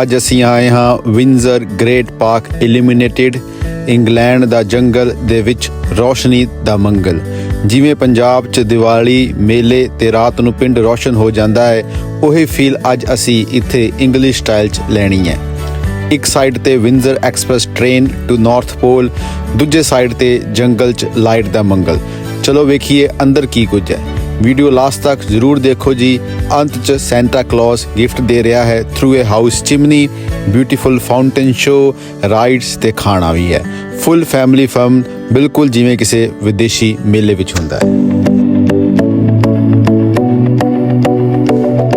ਅੱਜ ਅਸੀਂ ਆਏ ਹਾਂ Windsor great park illuminated, England ਦਾ ਜੰਗਲ ਦੇ ਵਿੱਚ ਰੋਸ਼ਨੀ ਦਾ ਮੰਗਲ। ਜਿਵੇਂ ਪੰਜਾਬ 'ਚ ਦੀਵਾਲੀ ਮੇਲੇ ਤੇ ਰਾਤ ਨੂੰ ਪਿੰਡ ਰੋਸ਼ਨ ਹੋ ਜਾਂਦਾ ਹੈ, ਉਹੀ ਫੀਲ ਅੱਜ ਅਸੀਂ ਇੱਥੇ ਇੰਗਲਿਸ਼ ਸਟਾਈਲ 'ਚ ਲੈਣੀ ਹੈ। ਇੱਕ ਸਾਈਡ ਤੇ Windsor express train to north pole ਦੂਜੇ ਸਾਈਡ ਤੇ ਜੰਗਲ 'ਚ ਲਾਈਟ ਦਾ ਮੰਗਲ। ਚਲੋ ਵੇਖੀਏ ਅੰਦਰ ਕੀ ਕੁਝ ਹੈ। ਵੀਡੀਓ ਲਾਸਟ ਤੱਕ ਜ਼ਰੂਰ ਦੇਖੋ ਜੀ। ਅੰਤ 'ਚ ਸੈਂਟਾ ਕਲੌਸ ਗਿਫਟ ਦੇ ਰਿਹਾ ਹੈ through a house chimney beautiful fountain show rides ਤੇ ਖਾਣਾ ਵੀ ਹੈ। ਫੁੱਲ ਫੈਮਿਲੀ ਫਰਮ ਬਿਲਕੁਲ ਜਿਵੇਂ ਕਿਸੇ ਵਿਦੇਸ਼ੀ ਮੇਲੇ ਵਿੱਚ ਹੁੰਦਾ ਹੈ।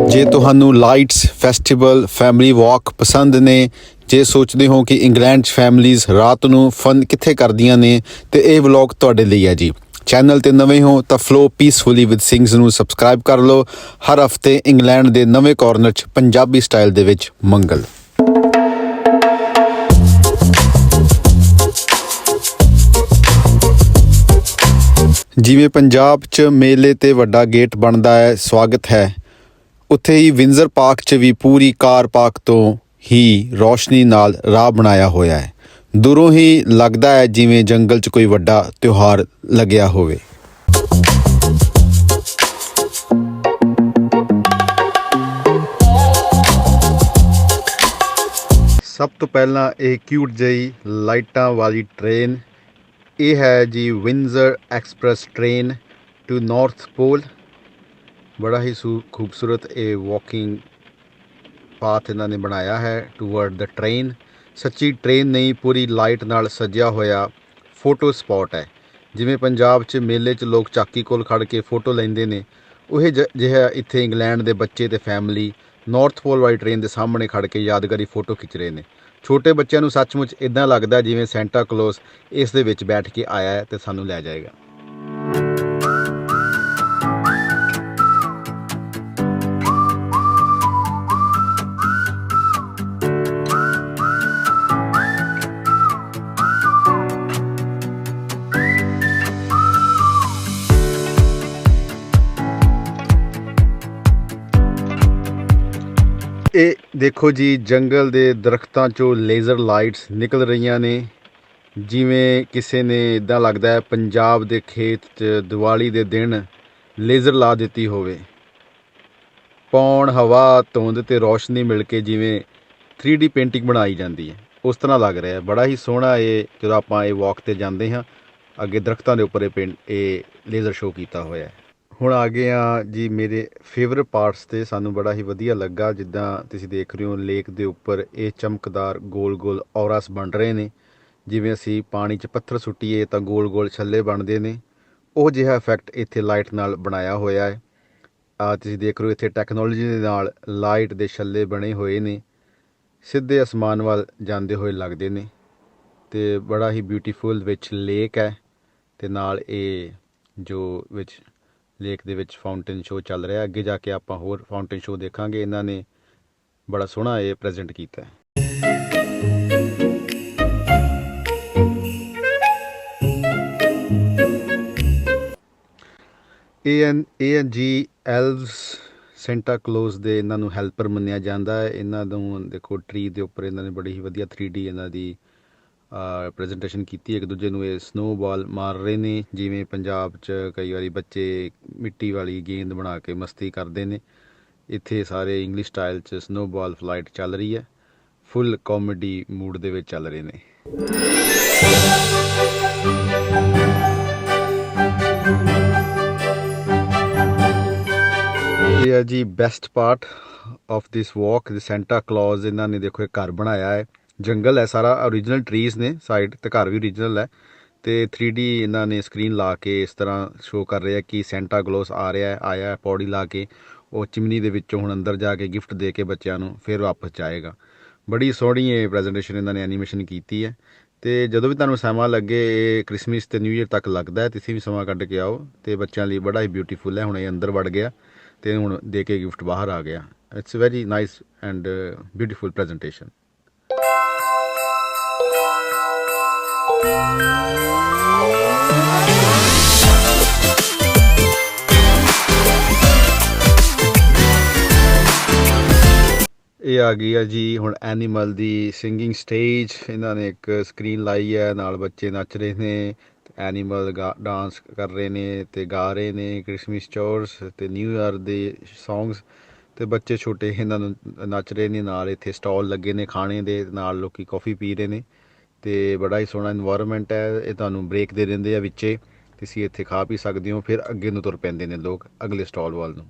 ਜੇ ਤੁਹਾਨੂੰ ਲਾਈਟਸ ਫੈਸਟੀਵਲ ਫੈਮਿਲੀ ਵਾਕ ਪਸੰਦ ਨੇ, ਜੇ ਸੋਚਦੇ ਹੋ ਕਿ ਇੰਗਲੈਂਡ 'ਚ ਫੈਮਲੀਆਂ ਰਾਤ ਨੂੰ ਫਨ ਕਿੱਥੇ ਕਰਦੀਆਂ ਨੇ, ਤੇ ਇਹ ਵਲੌਗ ਤੁਹਾਡੇ ਲਈ ਹੈ ਜੀ। ਚੈਨਲ ਤੇ ਨਵੇਂ ਹੋ ਤਾਂ ਫਲੋ ਪੀਸਫੁਲੀ ਵਿਦ ਸਿੰਗਸ ਨੂੰ ਸਬਸਕ੍ਰਾਈਬ ਕਰ ਲਓ। ਹਰ ਹਫ਼ਤੇ ਇੰਗਲੈਂਡ ਦੇ ਨਵੇਂ ਕਾਰਨਰ 'ਚ ਪੰਜਾਬੀ ਸਟਾਈਲ ਦੇ ਵਿੱਚ ਮੰਗਲ। ਜਿਵੇਂ ਪੰਜਾਬ 'ਚ ਮੇਲੇ ਤੇ ਵੱਡਾ ਗੇਟ ਬਣਦਾ ਹੈ, ਸਵਾਗਤ ਹੈ। ਉੱਥੇ ਹੀ ਵਿੰਜ਼ਰ ਪਾਰਕ 'ਚ ਵੀ ਪੂਰੀ ਕਾਰ ਪਾਰਕ ਤੋਂ ਹੀ ਰੋਸ਼ਨੀ ਨਾਲ ਰਾਹ ਬਣਾਇਆ ਹੋਇਆ ਹੈ। ਦੂਰੋਂ ਹੀ ਲੱਗਦਾ ਹੈ ਜਿਵੇਂ ਜੰਗਲ 'ਚ ਕੋਈ ਵੱਡਾ ਤਿਉਹਾਰ ਲੱਗਿਆ ਹੋਵੇ। ਸਭ ਤੋਂ ਪਹਿਲਾਂ ਇਹ ਕਿਊਟ ਜਿਹੀ ਲਾਈਟਾਂ ਵਾਲੀ ਟ੍ਰੇਨ ਇਹ ਹੈ ਜੀ Windsor express train to north pole ਬੜਾ ਹੀ ਸੂ- ਖੂਬਸੂਰਤ ਇਹ ਵਾਕਿੰਗ ਪਾਥ ਇਹਨਾਂ ਨੇ ਬਣਾਇਆ ਹੈ ਟੂਵਰਡ ਦ ਟ੍ਰੇਨ ਸੱਚੀ ਟ੍ਰੇਨ ਨਹੀਂ, ਪੂਰੀ ਲਾਈਟ ਨਾਲ ਸਜਿਆ ਹੋਇਆ ਫੋਟੋ ਸਪੌਟ ਹੈ। ਜਿਵੇਂ ਪੰਜਾਬ 'ਚ ਮੇਲੇ 'ਚ ਲੋਕ ਚਾਕੀ ਕੋਲ ਖੜ ਕੇ ਫੋਟੋ ਲੈਂਦੇ ਨੇ, ਉਹ ਜਿਹਾ ਇੱਥੇ ਇੰਗਲੈਂਡ ਦੇ ਬੱਚੇ ਤੇ ਫੈਮਿਲੀ ਨਾਰਥ ਪੋਲ ਵਾਲੀ ਟ੍ਰੇਨ ਦੇ ਸਾਹਮਣੇ ਖੜ ਕੇ ਯਾਦਗਾਰੀ ਫੋਟੋ ਖਿੱਚ ਰਹੇ ਨੇ। ਛੋਟੇ ਬੱਚਿਆਂ ਨੂੰ ਸੱਚਮੁੱਚ ਇਦਾਂ ਲੱਗਦਾ ਜਿਵੇਂ ਸੈਂਟਾ ਕਲੌਸ ਇਸ ਦੇ ਵਿੱਚ ਬੈਠ ਕੇ ਆਇਆ ਹੈ ਤੇ ਸਾਨੂੰ ਲੈ ਜਾਏਗਾ। ਦੇਖੋ ਜੀ, ਜੰਗਲ ਦੇ ਦਰਖਤਾਂ ਚੋਂ ਲੇਜ਼ਰ ਲਾਈਟਸ ਨਿਕਲ ਰਹੀਆਂ ਨੇ। ਜਿਵੇਂ ਕਿਸੇ ਨੇ ਇਦਾਂ ਲੱਗਦਾ ਹੈ, ਪੰਜਾਬ ਦੇ ਖੇਤ 'ਚ ਦੀਵਾਲੀ ਦੇ ਦਿਨ ਲੇਜ਼ਰ ਲਾ ਦਿੱਤੀ ਹੋਵੇ। ਪੌਣ, ਹਵਾ, ਧੁੰਦ ਤੇ ਰੋਸ਼ਨੀ ਮਿਲ ਕੇ ਜਿਵੇਂ 3D ਪੇਂਟਿੰਗ ਬਣਾਈ ਜਾਂਦੀ ਹੈ। ਉਸ ਤਰ੍ਹਾਂ ਲੱਗ ਰਿਹਾ ਹੈ। ਬੜਾ ਹੀ ਸੋਹਣਾ ਇਹ, ਜਦੋਂ ਆਪਾਂ ਇਹ ਵਾਕ ਤੇ ਜਾਂਦੇ ਹਾਂ, ਅੱਗੇ ਦਰਖਤਾਂ ਦੇ ਉੱਪਰ ਇਹ ਪੇਂਟ ਇਹ ਲੇਜ਼ਰ ਸ਼ੋ ਕੀਤਾ ਹੋਇਆ ਹੈ। ਹੁਣ ਆ ਗਏ ਆ ਜੀ ਮੇਰੇ ਫੇਵਰਿਟ ਪਾਰਟਸ ਤੇ ਸਾਨੂੰ ਬੜਾ ਹੀ ਵਧੀਆ ਲੱਗਾ, ਜਿੱਦਾਂ ਤੁਸੀਂ ਦੇਖ ਰਹੇ ਹੋ ਲੇਕ ਦੇ ਉੱਪਰ ਇਹ ਚਮਕਦਾਰ ਗੋਲ-ਗੋਲ ਔਰਸ ਬਣ ਰਹੇ ਨੇ। ਜਿਵੇਂ ਅਸੀਂ ਪਾਣੀ 'ਚ ਪੱਥਰ ਸੁੱਟੀਏ ਤਾਂ ਗੋਲ-ਗੋਲ ਛੱਲੇ ਬਣਦੇ ਨੇ। ਉਹ ਜਿਹਾ ਇਫੈਕਟ ਇੱਥੇ ਲਾਈਟ ਨਾਲ ਬਣਾਇਆ ਹੋਇਆ ਹੈ। ਆ ਤੁਸੀਂ ਦੇਖ ਰਹੇ ਹੋ ਇੱਥੇ ਟੈਕਨੋਲੋਜੀ ਦੇ ਨਾਲ ਲਾਈਟ ਦੇ ਛੱਲੇ ਬਣੇ ਹੋਏ ਨੇ। ਸਿੱਧੇ ਅਸਮਾਨ ਵੱਲ ਜਾਂਦੇ ਹੋਏ ਲੱਗਦੇ ਨੇ। ਤੇ ਬੜਾ ਹੀ ਬਿਊਟੀਫੁਲ ਵਿੱਚ ਲੇਕ ਹੈ। ਤੇ ਨਾਲ ਇਹ ਜੋ ਵਿੱਚ ਲੇਕ ਦੇ ਵਿੱਚ ਫਾਊਂਟੇਨ ਸ਼ੋਅ ਚੱਲ ਰਿਹਾ ਅੱਗੇ ਜਾ ਕੇ ਆਪਾਂ ਹੋਰ ਫਾਊਂਟੇਨ ਸ਼ੋਅ ਦੇਖਾਂਗੇ। ਇਹਨਾਂ ਨੇ ਬੜਾ ਸੋਹਣਾ ਇਹ ਪ੍ਰੈਜ਼ੈਂਟ ਕੀਤਾ ਹੈ। ਏਐਨ ਏਐਨ ਜੀ ਐਲਵਸ ਸੈਂਟਾ ਕਲੋਜ਼ ਦੇ ਇਹਨਾਂ ਨੂੰ ਹੈਲਪਰ ਮੰਨਿਆ ਜਾਂਦਾ ਹੈ। ਇਹਨਾਂ ਨੂੰ ਦੇਖੋ ਟਰੀ ਦੇ ਉੱਪਰ ਇਹਨਾਂ ਨੇ ਬੜੀ ਹੀ ਵਧੀਆ 3D ਇਹਨਾਂ ਦੀ ਪ੍ਰੈਜੈਂਟੇਸ਼ਨ ਕੀਤੀ ਇੱਕ ਦੂਜੇ ਨੂੰ, ਇਹ ਸਨੋਬਾਲ ਮਾਰ ਰਹੇ ਨੇ, ਜਿਵੇਂ ਪੰਜਾਬ 'ਚ ਕਈ ਵਾਰੀ ਬੱਚੇ ਮਿੱਟੀ ਵਾਲੀ ਗੇਂਦ ਬਣਾ ਕੇ ਮਸਤੀ ਕਰਦੇ ਨੇ। ਇੱਥੇ ਸਾਰੇ ਇੰਗਲਿਸ਼ ਸਟਾਈਲ 'ਚ ਸਨੋਬਾਲ ਫਲਾਈਟ ਚੱਲ ਰਹੀ ਹੈ। ਫੁੱਲ ਕਾਮੇਡੀ ਮੂਡ ਦੇ ਵਿੱਚ ਚੱਲ ਰਹੇ ਨੇ। ਇਹ ਹੈ ਜੀ best part of this walk the Santa Claus ਇਹਨਾਂ ਨੇ ਦੇਖੋ ਇਹ ਘਰ ਬਣਾਇਆ ਹੈ। ਜੰਗਲ ਹੈ, ਸਾਰਾ ਓਰੀਜਨਲ ਟਰੀਜ਼ ਨੇ ਸਾਈਡ ਤੇ ਘਰ ਵੀ ਓਰੀਜਨਲ ਹੈ। ਤੇ 3D ਇਹਨਾਂ ਨੇ ਸਕਰੀਨ ਲਾ ਕੇ ਇਸ ਤਰ੍ਹਾਂ ਸ਼ੋਅ ਕਰ ਰਿਹਾ ਕਿ ਸੈਂਟਾ ਗਲੋਸ ਆ ਰਿਹਾ ਹੈ, ਆਇਆ ਪੌੜੀ ਲਾ ਕੇ, ਉਹ ਚਿਮਨੀ ਦੇ ਵਿੱਚੋਂ ਹੁਣ ਅੰਦਰ ਜਾ ਕੇ ਗਿਫਟ ਦੇ ਕੇ ਬੱਚਿਆਂ ਨੂੰ ਫਿਰ ਵਾਪਸ ਜਾਏਗਾ। ਬੜੀ ਸੋਹਣੀ ਇਹ ਪ੍ਰੈਜੈਂਟੇਸ਼ਨ ਇਹਨਾਂ ਨੇ ਐਨੀਮੇਸ਼ਨ ਕੀਤੀ ਹੈ। ਤੇ ਜਦੋਂ ਵੀ ਤੁਹਾਨੂੰ ਸਮਾਂ ਲੱਗੇ, ਇਹ ਕ੍ਰਿਸਮਸ ਤੇ ਨਿਊ ਇਅਰ ਤੱਕ ਲੱਗਦਾ ਹੈ, ਤੁਸੀਂ ਵੀ ਸਮਾਂ ਕੱਢ ਕੇ ਆਓ, ਤੇ ਬੱਚਿਆਂ ਲਈ ਬੜਾ ਹੀ ਬਿਊਟੀਫੁਲ ਹੈ। ਹੁਣ ਇਹ ਅੰਦਰ ਵੜ ਗਿਆ ਤੇ ਹੁਣ ਦੇ ਕੇ ਗਿਫਟ ਬਾਹਰ ਆ ਗਿਆ। It's very nice and beautiful presentation ਇਹ ਆ ਗਈ ਆ ਜੀ ਹੁਣ ਐਨੀਮਲ ਦੀ ਸਿੰਗਿੰਗ ਸਟੇਜ। ਇਹਨਾਂ ਨੇ ਇੱਕ ਸਕਰੀਨ ਲਾਈ ਹੈ ਨਾਲ ਬੱਚੇ ਨੱਚ ਰਹੇ ਨੇ, ਐਨੀਮਲ ਡਾਂਸ ਕਰ ਰਹੇ ਨੇ ਤੇ ਗਾ ਰਹੇ ਨੇ ਕ੍ਰਿਸਮਸ ਚੋਰਸ ਤੇ ਨਿਊ ਇਅਰ ਦੇ ਸੌਂਗਸ। ਤੇ ਬੱਚੇ ਛੋਟੇ ਇਹਨਾਂ ਨੂੰ ਨੱਚ ਰਹੇ ਨੇ, ਨਾਲ ਇੱਥੇ ਸਟਾਲ ਲੱਗੇ ਨੇ ਖਾਣੇ ਦੇ, ਨਾਲ ਲੋਕੀ ਕਾਫੀ ਪੀ ਰਹੇ ਨੇ। ਅਤੇ ਬੜਾ ਹੀ ਸੋਹਣਾ ਇਨਵਾਇਰਨਮੈਂਟ ਹੈ, ਇਹ ਤੁਹਾਨੂੰ ਬ੍ਰੇਕ ਦੇ ਦਿੰਦੇ ਆ ਵਿੱਚੇ ਤੁਸੀਂ ਇੱਥੇ ਖਾ ਪੀ ਸਕਦੇ ਹੋ, ਫਿਰ ਅੱਗੇ ਨੂੰ ਤੁਰ ਪੈਂਦੇ ਨੇ ਲੋਕ ਅਗਲੇ ਸਟਾਲ ਵੱਲ ਨੂੰ।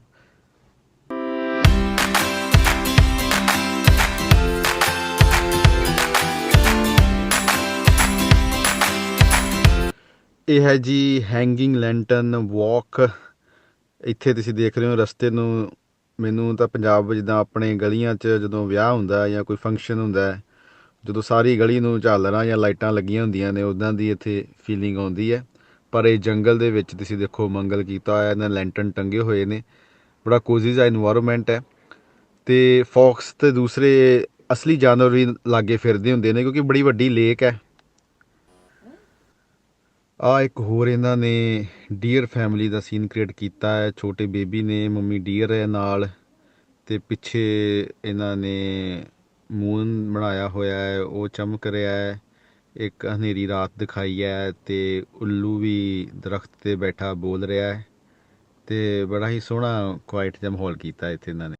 ਇਹ ਹੈ ਜੀ ਹੈਂਗਿੰਗ ਲੈਂਟਰਨ ਵਾਕ ਇੱਥੇ ਤੁਸੀਂ ਦੇਖ ਰਹੇ ਹੋ ਰਸਤੇ ਨੂੰ, ਮੈਨੂੰ ਤਾਂ ਪੰਜਾਬ ਵਿੱਚ ਜਿੱਦਾਂ ਆਪਣੇ ਗਲੀਆਂ 'ਚ ਜਦੋਂ ਵਿਆਹ ਹੁੰਦਾ ਜਾਂ ਕੋਈ ਫੰਕਸ਼ਨ ਹੁੰਦਾ ਜਦੋਂ ਸਾਰੀ ਗਲੀ ਨੂੰ ਝਾਲਰਾਂ ਜਾਂ ਲਾਈਟਾਂ ਲੱਗੀਆਂ ਹੁੰਦੀਆਂ ਨੇ ਉਦਾਂ ਦੀ ਇੱਥੇ ਫੀਲਿੰਗ ਆਉਂਦੀ ਹੈ। ਪਰ ਇਹ ਜੰਗਲ ਦੇ ਵਿੱਚ ਤੁਸੀਂ ਦੇਖੋ, ਮੰਗਲ ਕੀਤਾ ਹੋਇਆ, ਇਹਨਾਂ ਲੈਂਟਨ ਟੰਗੇ ਹੋਏ ਨੇ। ਬੜਾ ਕੋਜ਼ੀ ਜਿਹਾ এনवायरमेंट ਹੈ। ਤੇ ਫੌਕਸ ਤੇ ਦੂਸਰੇ ਅਸਲੀ ਜਾਨਵਰ ਵੀ ਲਾਗੇ ਫਿਰਦੇ ਹੁੰਦੇ ਨੇ, ਕਿਉਂਕਿ ਬੜੀ ਵੱਡੀ ਲੇਕ ਹੈ। ਆ ਇੱਕ ਹੋਰ ਇਹਨਾਂ ਨੇ ਡੀਅਰ ਫੈਮਿਲੀ ਦਾ ਸੀਨ ਕ੍ਰੀਏਟ ਕੀਤਾ ਹੈ। ਛੋਟੇ ਬੇਬੀ ਨੇ, ਮੰਮੀ ਡੀਅਰ ਹੈ ਨਾਲ। ਤੇ ਪਿੱਛੇ ਇਹਨਾਂ ਨੇ ਮੂਨ ਬਣਾਇਆ ਹੋਇਆ ਹੈ, ਉਹ ਚਮਕ ਰਿਹਾ ਹੈ, ਇੱਕ ਹਨੇਰੀ ਰਾਤ ਦਿਖਾਈ ਹੈ ਤੇ ਉੱਲੂ ਵੀ ਦਰਖਤ ਤੇ ਬੈਠਾ ਬੋਲ ਰਿਹਾ ਹੈ ਤੇ ਬੜਾ ਹੀ ਸੋਹਣਾ ਕੁਆਇਟ ਜਿਹਾ ਮਾਹੌਲ ਕੀਤਾ ਇੱਥੇ ਇਹਨਾਂ ਨੇ।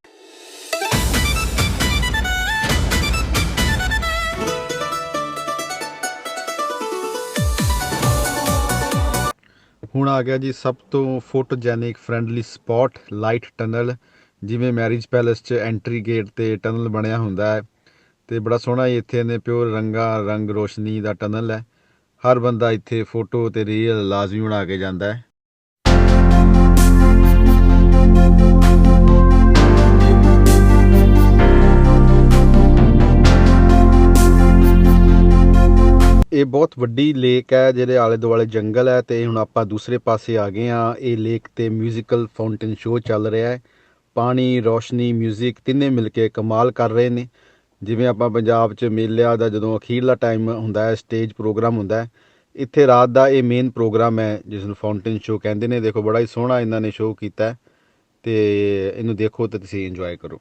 ਹੁਣ ਆ ਗਿਆ ਜੀ ਸਭ ਤੋਂ photogenic friendly spot light tunnel ਜਿਵੇਂ ਮੈਰਿਜ ਪੈਲੇਸ 'ਚ ਐਂਟਰੀ ਗੇਟ ਤੇ ਟਨਲ ਬਣਿਆ ਹੁੰਦਾ ਹੈ। ਤੇ ਬੜਾ ਸੋਹਣਾ ਹੀ ਇੱਥੇ ਨੇ ਪਿਓਰ ਰੰਗਾ, ਰੰਗ ਰੋਸ਼ਨੀ ਦਾ ਟਨਲ ਹੈ। ਹਰ ਬੰਦਾ ਇੱਥੇ ਫੋਟੋ ਤੇ ਰੀਲ ਲਾਜ਼ਮੀ ਬਣਾ ਕੇ ਜਾਂਦਾ ਹੈ। ਇਹ ਬਹੁਤ ਵੱਡੀ ਲੇਕ ਹੈ ਜਿਹਦੇ ਆਲੇ ਦੁਆਲੇ ਜੰਗਲ ਹੈ ਤੇ ਹੁਣ ਆਪਾਂ ਦੂਸਰੇ ਪਾਸੇ ਆ ਗਏ ਆ ਇਹ ਲੇਕ ਤੇ ਮਿਊਜ਼ੀਕਲ ਫਾਊਂਟੇਨ ਸ਼ੋਅ ਚੱਲ ਰਿਹਾ ਹੈ। ਪਾਣੀ, ਰੋਸ਼ਨੀ 뮤직 ਤਿੰਨੇ ਮਿਲ ਕੇ ਕਮਾਲ ਕਰ ਰਹੇ ਨੇ। ਜਿਵੇਂ ਆਪਾਂ ਪੰਜਾਬ 'ਚ ਮੇਲਿਆਂ ਦਾ ਜਦੋਂ ਅਖੀਰਲਾ ਟਾਈਮ ਹੁੰਦਾ ਹੈ ਸਟੇਜ ਪ੍ਰੋਗਰਾਮ ਹੁੰਦਾ ਹੈ, ਇੱਥੇ ਰਾਤ ਦਾ ਇਹ ਮੇਨ ਪ੍ਰੋਗਰਾਮ ਹੈ, ਜਿਸ ਨੂੰ ਫਾਊਂਟੇਨ ਸ਼ੋਅ ਕਹਿੰਦੇ ਨੇ। ਦੇਖੋ, ਬੜਾ ਹੀ ਸੋਹਣਾ ਇਹਨਾਂ ਨੇ ਸ਼ੋਅ ਕੀਤਾ ਹੈ ਤੇ ਇਹਨੂੰ ਦੇਖੋ ਤੇ ਤੁਸੀਂ ਇੰਜੋਏ ਕਰੋ।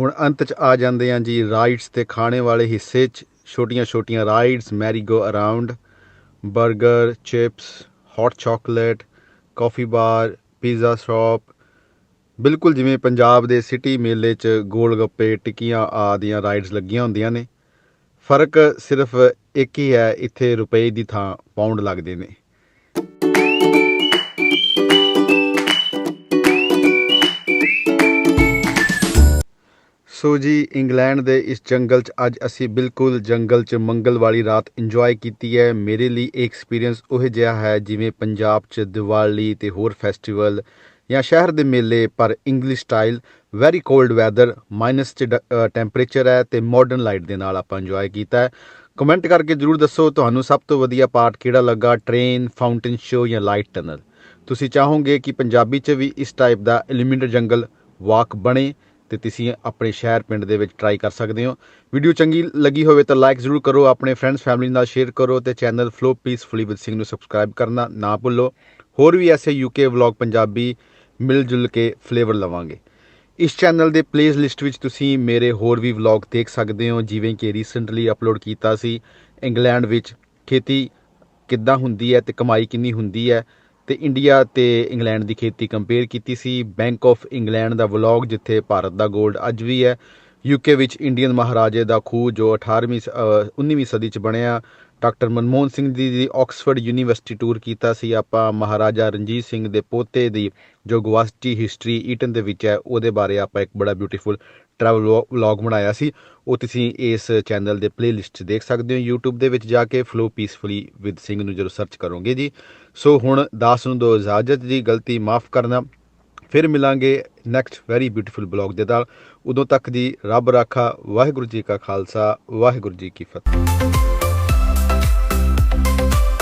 ਹੁਣ ਅੰਤ 'ਚ ਆ ਜਾਂਦੇ ਆਂ ਜੀ ਰਾਈਡਸ ਤੇ ਖਾਣੇ ਵਾਲੇ ਹਿੱਸੇ 'ਚ ਛੋਟੀਆਂ-ਛੋਟੀਆਂ rides merry-go around 버ਗਰ chips hot chocolate coffee bar pizza shop ਬਿਲਕੁਲ ਜਿਵੇਂ ਪੰਜਾਬ ਦੇ ਸਿਟੀ ਮੇਲੇ 'ਚ ਗੋਲ ਗੱਪੇ, ਟਿੱਕੀਆਂ ਆਦੀਆਂ ਰਾਈਡਸ ਲੱਗੀਆਂ ਹੁੰਦੀਆਂ ਨੇ। ਫ਼ਰਕ ਸਿਰਫ ਇੱਕ ਹੀ ਹੈ, ਇੱਥੇ ਰੁਪਏ ਦੀ ਥਾਂ ਪਾਉਂਡ ਲੱਗਦੇ ਨੇ। ਸੋ ਜੀ, ਇੰਗਲੈਂਡ ਦੇ ਇਸ ਜੰਗਲ 'ਚ ਅੱਜ ਅਸੀਂ ਬਿਲਕੁਲ ਜੰਗਲ 'ਚ ਮੰਗਲ ਵਾਲੀ ਰਾਤ ਇੰਜੋਏ ਕੀਤੀ ਹੈ। ਮੇਰੇ ਲਈ ਇਹ ਐਕਸਪੀਰੀਅੰਸ ਉਹ ਜਿਹਾ ਹੈ ਜਿਵੇਂ ਪੰਜਾਬ 'ਚ ਦੀਵਾਲੀ ਤੇ ਹੋਰ ਫੈਸਟੀਵਲ ਜਾਂ ਸ਼ਹਿਰ ਦੇ ਮੇਲੇ, ਪਰ English style very cold weather minus 'ਚ ਟੈਂਪਰੇਚਰ ਹੈ ਤੇ ਮਾਡਰਨ ਲਾਈਟ ਦੇ ਨਾਲ ਆਪਾਂ ਇੰਜੋਏ ਕੀਤਾ ਹੈ। ਕਮੈਂਟ ਕਰਕੇ ਜਰੂਰ ਦੱਸੋ ਤੁਹਾਨੂੰ ਸਭ ਤੋਂ ਵਧੀਆ ਪਾਰਟ ਕਿਹੜਾ ਲੱਗਾ ਟ੍ਰੇਨ ਫਾਊਂਟੇਨ ਸ਼ੋ ਜਾਂ ਲਾਈਟ ਟਨਲ ਤੁਸੀਂ ਚਾਹੋਗੇ ਕਿ ਪੰਜਾਬੀ 'ਚ ਵੀ ਇਸ ਟਾਈਪ ਦਾ ਐਲੀਮੈਂਟ ਜੰਗਲ ਵਾਕ ਬਣੇ? ਤੇ ਤੁਸੀਂ ਆਪਣੇ ਸ਼ਹਿਰ ਪਿੰਡ ਦੇ ਵਿੱਚ ਟਰਾਈ ਕਰ ਸਕਦੇ ਹੋ। ਵੀਡੀਓ ਚੰਗੀ ਲੱਗੀ ਹੋਵੇ ਤਾਂ ਲਾਈਕ ਜ਼ਰੂਰ ਕਰੋ, ਆਪਣੇ ਫਰੈਂਡਸ ਫੈਮਿਲੀ ਨਾਲ ਸ਼ੇਅਰ ਕਰੋ ਤੇ channel flow peacefully with Singh ਨੂੰ ਸਬਸਕ੍ਰਾਈਬ ਕਰਨਾ ਨਾ ਭੁੱਲੋ। ਹੋਰ ਵੀ ਐਸੇ ਯੂਕੇ ਵਲੌਗ ਪੰਜਾਬੀ ਮਿਲ ਜੁਲ ਕੇ ਫਲੇਵਰ ਲਵਾਂਗੇ। ਇਸ ਚੈਨਲ ਦੇ ਪਲੇਸ ਲਿਸਟ ਵਿੱਚ ਤੁਸੀਂ ਮੇਰੇ ਹੋਰ ਵੀ ਵਲੌਗ ਦੇਖ ਸਕਦੇ ਹੋ, ਜਿਵੇਂ ਕਿ ਰੀਸੈਂਟਲੀ ਅਪਲੋਡ ਕੀਤਾ ਸੀ ਇੰਗਲੈਂਡ ਵਿੱਚ ਖੇਤੀ ਕਿੱਦਾਂ ਹੁੰਦੀ ਹੈ ਤੇ ਕਮਾਈ ਕਿੰਨੀ ਹੁੰਦੀ ਹੈ। ਤੇ ਇੰਡੀਆ ਤੇ ਇੰਗਲੈਂਡ ਦੀ ਖੇਤੀ ਕੰਪੇਅਰ ਕੀਤੀ ਸੀ। ਬੈਂਕ ਆਫ ਇੰਗਲੈਂਡ ਦਾ ਵਲੌਗ ਜਿੱਥੇ ਭਾਰਤ ਦਾ 골ਡ ਅੱਜ ਵੀ ਹੈ। ਯੂਕੇ ਵਿੱਚ ਇੰਡੀਅਨ ਮਹਾਰਾਜੇ ਦਾ ਖੂਹ, ਜੋ 18ਵੀਂ ਸ- ਅਹ 19ਵੀਂ ਸਦੀ ਚ ਬਣਿਆ। ਡਾਕਟਰ ਮਨਮੋਹਨ ਸਿੰਘ ਜੀ ਦੀ ਆਕਸਫੋਰਡ ਯੂਨੀਵਰਸਿਟੀ ਟੂਰ ਕੀਤਾ ਸੀ। ਆਪਾਂ ਮਹਾਰਾਜਾ ਰਣਜੀਤ ਸਿੰਘ ਦੇ ਪੋਤੇ ਦੀ ਜੋ ਗਵਾਸਟੀ ਹਿਸਟਰੀ ਈਟਨ ਦੇ ਵਿੱਚ ਹੈ, ਉਹਦੇ ਬਾਰੇ ਆਪਾਂ ਇੱਕ ਬੜਾ ਬਿਊਟੀਫੁਲ ਟਰੈਵਲ ਵਲੌਗ ਬਣਾਇਆ ਸੀ। ਉਹ ਤੁਸੀਂ ਇਸ ਚੈਨਲ ਦੇ ਪਲੇਲਿਸਟ ਦੇਖ ਸਕਦੇ ਹੋ। YouTube ਦੇ ਵਿੱਚ ਜਾ ਕੇ ਫਲੋ ਪੀਸਫੁਲੀ ਵਿਦ ਸਿੰਘ ਨੂੰ ਜਦੋਂ ਸਰਚ ਕਰੋਗੇ ਜੀ। ਸੋ ਹੁਣ ਦਾਸ ਨੂੰ ਦੋ ਇਜਾਜ਼ਤ ਦੀ ਗਲਤੀ ਮਾਫ ਕਰਨਾ। ਫਿਰ ਮਿਲਾਂਗੇ ਨੈਕਸਟ ਵੈਰੀ ਬਿਊਟੀਫੁਲ ਬਲੌਗ ਦੇ ਨਾਲ। ਉਦੋਂ ਤੱਕ ਦੀ ਰੱਬ ਰਾਖਾ, ਵਾਹਿਗੁਰੂ ਜੀ ਕਾ ਖਾਲਸਾ, ਵਾਹਿਗੁਰੂ ਜੀ ਕੀ ਫਤਿਹ।